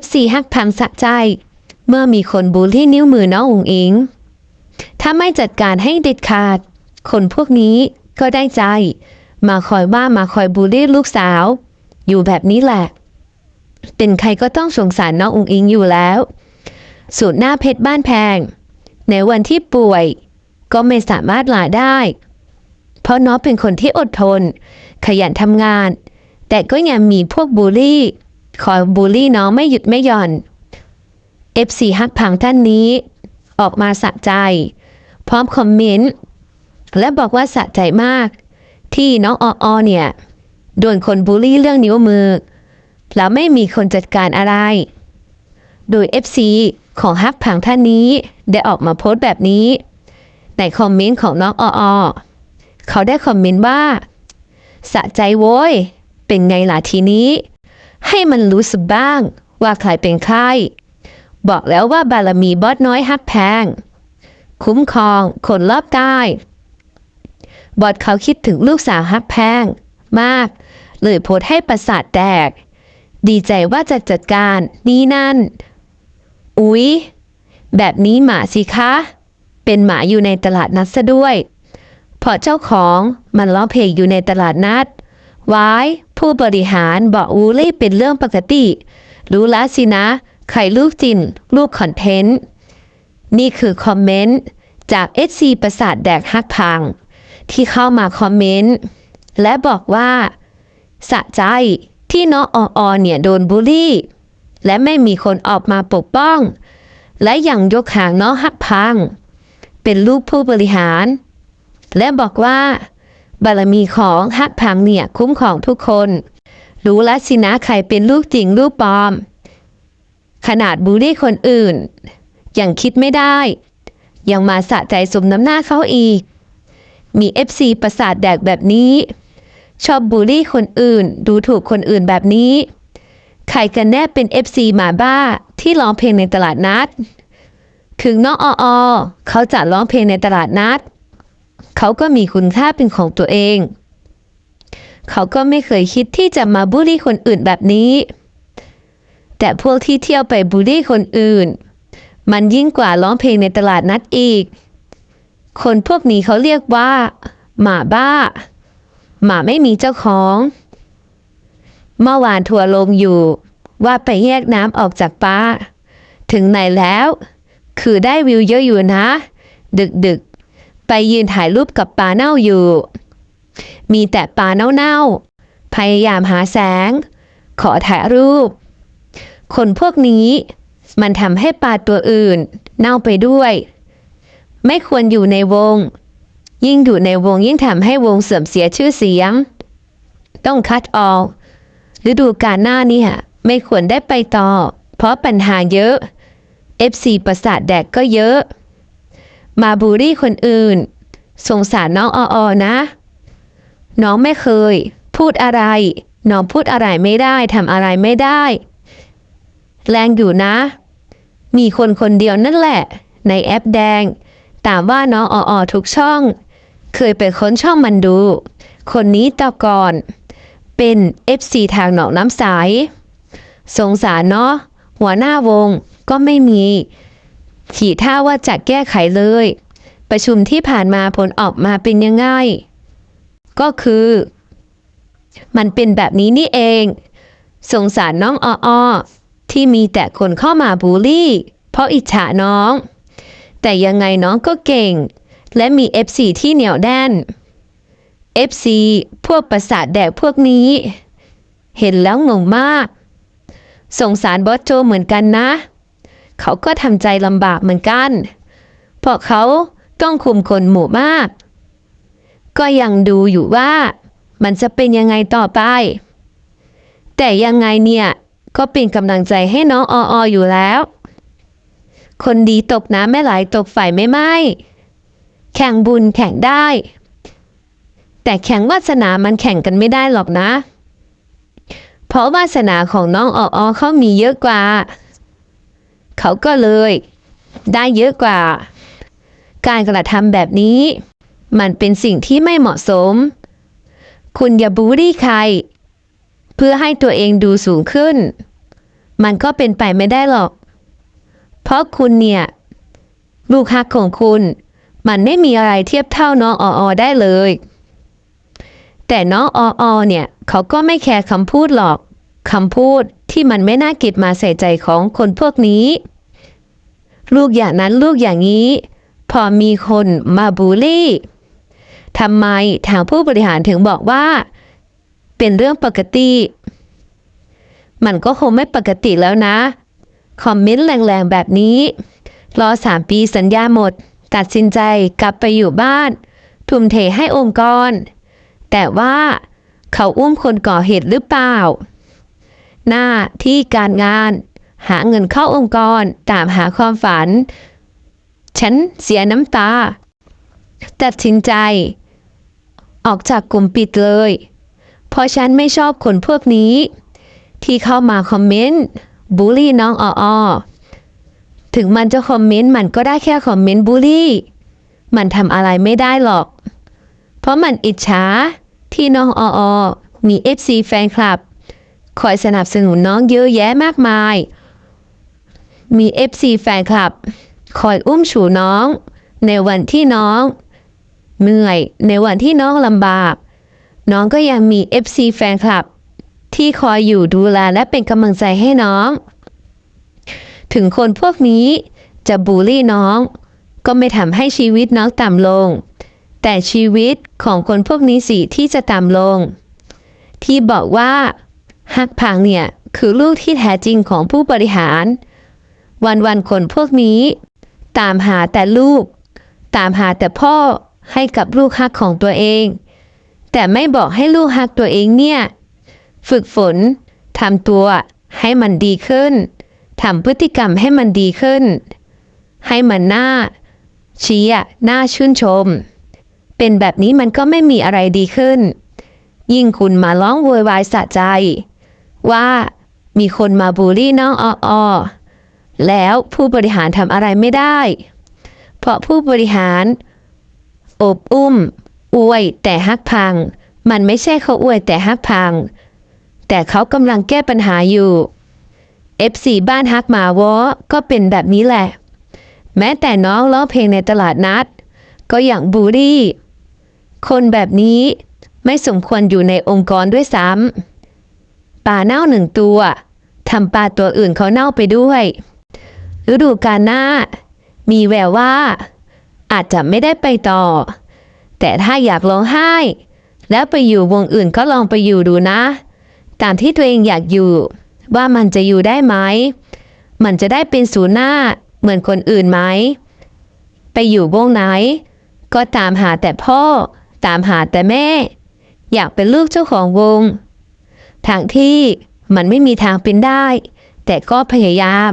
FC ฮักพังสะใจ เมื่อมีคนบูลลี่นิ้วมือน้องอุ๋งอิง ถ้าไม่จัดการให้เด็ดขาด คนพวกนี้ก็ได้ใจ มาคอยว่ามาคอยบูลลี่ลูกสาว อยู่แบบนี้แหละ เป็นใครก็ต้องสงสารน้องอุ๋งอิงอยู่แล้ว สูตรหน้าเพชรบ้านแพง ในวันที่ป่วย ก็ไม่สามารถลาได้ เพราะน้องเป็นคนที่อดทน ขยันทำงาน แต่ก็ยังมีพวกบูลลี่ คอยบูลลี่น้องไม่หยุดไม่หย่อน FC ฮักพังท่านนี้ ออกมาสะใจ พร้อมคอมเมนต์ และบอกว่าสะใจมาก ที่น้องอออเนี่ยโดนคนบูลลี่เรื่องนิ้วมือ แล้วไม่มีคนจัดการอะไร โดย FC ของฮักพังท่านนี้ได้ออกมาโพสต์แบบนี้ ในคอมเมนต์ของน้องอออเขาได้คอมเมนต์ว่า สะใจโว้ย เป็นไงล่ะทีนี้ ให้มันรู้สึกบ้าง ว่าใครเป็นใคร บอกแล้วว่าบารมีบอสน้อยฮักแพง คุ้มครองคนรอบกายบอสเขาคิดถึงลูกสาวฮักแพง มาก เลยโพสให้ประสาทแตก ดีใจว่าจะจัดการนี่นั่น อุ๊ย แบบนี้หมาสิคะ เป็นหมาอยู่ในตลาดนัดซะด้วยพราะเจ้าของมันร้อเพลงอยู่ในตลาดนัด วายผู้บริหารบอกอูลี่เป็นเรื่องปกติ รู้แล้วสินะ ใครลูกจินลูกคอนเทนต์ นี่คือคอมเมนต์ จาก SC ประสาทแดกฮักพัง ที่เข้ามาคอมเมนต์ และบอกว่า สะใจที่น้องอออเนี่ยโดนบูลลี่ และไม่มีคนออกมาปกป้อง และยังยกหางน้องฮักพัง เป็นลูกผู้บริหาร และบอกว่า บารมีของฮักพังเนี่ยคุ้มของทุกคน รู้แล้วสินะใครเป็นลูกจริงลูกปลอม ขนาดบูลลี่คนอื่น ยังคิดไม่ได้ ยังมาสะใจสมน้ำหน้าเขาอีก มี FC ประสาทแดกแบบนี้ ชอบบูลลี่คนอื่น ดูถูกคนอื่นแบบนี้ ใครกันแน่เป็น FC หมาบ้าที่ร้องเพลงในตลาดนัดถึงน้องอออเขาจะร้องเพลงในตลาดนัด เขาก็มีคุณค่าเป็นของตัวเอง เขาก็ไม่เคยคิดที่จะมาบูลลี่คนอื่นแบบนี้ แต่พวกที่เที่ยวไปบูลลี่คนอื่น มันยิ่งกว่าร้องเพลงในตลาดนัดอีก คนพวกนี้เขาเรียกว่า หมาบ้า หมาไม่มีเจ้าของ เมื่อวานทัวร์ลงอยู่ ว่าไปแยกน้ำออกจากป้า ถึงไหนแล้ว คือได้วิวเยอะอยู่นะ ดึกดึก ไปยืนถ่ายรูปกับปลาเน่าอยู่ มีแต่ปลาเน่าๆ พยายามหาแสง ขอถ่ายรูป คนพวกนี้มันทำให้ปลาตัวอื่น เน่าไปด้วย ไม่ควรอยู่ในวง ยิ่งอยู่ในวงยิ่งทำให้วงเสื่อมเสียชื่อเสียง ต้องคัดออกฤดูกาลหน้านี่ไม่ควรได้ไปต่อ เพราะปัญหาเยอะ FC ประสาทแดกก็เยอะ มาบูลลี่คนอื่น สงสารน้องอออนะ น้องไม่เคย พูดอะไร น้องพูดอะไรไม่ได้ทำอะไรไม่ได้ แรงอยู่นะ มีคนคนเดียวนั่นแหละ ในแอปแดง ตามว่าน้องอออทุกช่อง เคยไปค้นช่องมันดู คนนี้ต่อก่อน เป็น FC ทางหนองน้ำใสสงสารเนาะหัวหน้าวงก็ไม่มี ขี่ท่าว่าจะแก้ไขเลย ประชุมที่ผ่านมาผลออกมาเป็นยังไง ก็คือ มันเป็นแบบนี้นี่เอง สงสารน้องอออที่มีแต่คนเข้ามาบูลลี่ เพราะอิจฉาน้อง แต่ยังไงน้องก็เก่ง และมี FC ที่เหนียวแน่น FC พวกประสาทแดกพวกนี้ เห็นแล้วงงมาก สงสารบอสโจเหมือนกันนะ เขาก็ทำใจลำบากเหมือนกัน เพราะเขาต้องคุมคนหมู่มาก ก็ยังดูอยู่ว่า มันจะเป็นยังไงต่อไป แต่ยังไงเนี่ย ก็เป็นกำลังใจให้น้องออออยู่แล้ว คนดีตกน้ำไม่ไหลตกไฟไม่ไหม้แข่งบุญแข่งได้ แต่แข่งวาสนามันแข่งกันไม่ได้หรอกนะ เพราะวาสนาของน้องอออเขามีเยอะกว่า เขาก็เลย ได้เยอะกว่า การกระทำแบบนี้ มันเป็นสิ่งที่ไม่เหมาะสม คุณอย่าบูลลี่ใคร เพื่อให้ตัวเองดูสูงขึ้น มันก็เป็นไปไม่ได้หรอก เพราะคุณเนี่ย ลูกฮักของคุณ มันไม่มีอะไรเทียบเท่าน้องอออได้เลย แต่น้องอออเนี่ย เขาก็ไม่แคร์คำพูดหรอกคำพูด ที่มันไม่น่าเก็บมาใส่ใจของคนพวกนี้ ลูกอย่างนั้นลูกอย่างนี้ พอมีคนมาบูลลี่ทำไมทางผู้บริหารถึงบอกว่า เป็นเรื่องปกติ มันก็คงไม่ปกติแล้วนะ คอมเมนต์แรงๆแบบนี้ รอสามปีสัญญาหมด ตัดสินใจกลับไปอยู่บ้าน ทุ่มเทให้องค์กร แต่ว่าเขาอุ้มคนก่อเหตุหรือเปล่า หน้าที่การงาน หาเงินเข้าองค์กร ตามหาความฝัน ฉันเสียน้ำตา ตัดสินใจ ออกจากกลุ่มปิดเลย เพราะฉันไม่ชอบคนพวกนี้ ที่เข้ามาคอมเมนต์บูลลี่น้องอออถึงมันจะคอมเมนต์มันก็ได้แค่คอมเมนต์บูลลี่ มันทำอะไรไม่ได้หรอก เพราะมันอิจฉาที่น้องอออมี FC แฟนคลับ คอยสนับสนุนน้องเยอะแยะมากมาย มี FC แฟนคลับ คอยอุ้มชูน้อง ในวันที่น้องเหนื่อย ในวันที่น้องลำบาก น้องก็ยังมี FC แฟนคลับ ที่คอยอยู่ดูแลและเป็นกำลังใจให้น้อง ถึงคนพวกนี้จะบูลลี่น้อง ก็ไม่ทำให้ชีวิตน้องต่ำลง แต่ชีวิตของคนพวกนี้สิที่จะต่ำลง ที่บอกว่า ฮักพังเนี่ย คือลูกที่แท้จริงของผู้บริหาร วันๆคนพวกนี้ ตามหาแต่ลูก ตามหาแต่พ่อให้กับลูกฮักของตัวเอง แต่ไม่บอกให้ลูกฮักตัวเองเนี่ย ฝึกฝนทำตัวให้มันดีขึ้นทำพฤติกรรมให้มันดีขึ้น ให้มันน่าเชียร์น่าชื่นชม เป็นแบบนี้มันก็ไม่มีอะไรดีขึ้น ยิ่งคุณมาร้องโวยวายสะใจ ว่ามีคนมาบูลลี่น้องอออแล้วผู้บริหารทำอะไรไม่ได้ เพราะผู้บริหาร อบอุ้ม อวยแต่ฮักพัง มันไม่ใช่เขาอวยแต่ฮักพัง แต่เขากำลังแก้ปัญหาอยู่ FC บ้านฮักหมาวอก็เป็นแบบนี้แหละ แม้แต่น้องร้องเพลงในตลาดนัด ก็อย่างบูลลี่ คนแบบนี้ไม่สมควรอยู่ในองค์กรด้วยซ้ำ ปลาเน่าหนึ่งตัวทำปลาตัวอื่นเขาเน่าไปด้วยฤดูกาลหน้า มีแววว่า อาจจะไม่ได้ไปต่อ แต่ถ้าอยากร้องไห้ แล้วไปอยู่วงอื่นก็ลองไปอยู่ดูนะ ตามที่ตัวเองอยากอยู่ ว่ามันจะอยู่ได้ไหม มันจะได้เป็นศูนย์หน้าเหมือนคนอื่นไหม ไปอยู่วงไหน ก็ตามหาแต่พ่อ ตามหาแต่แม่ อยากเป็นลูกเจ้าของวง ทางที่มันไม่มีทางเป็นได้ แต่ก็พยายาม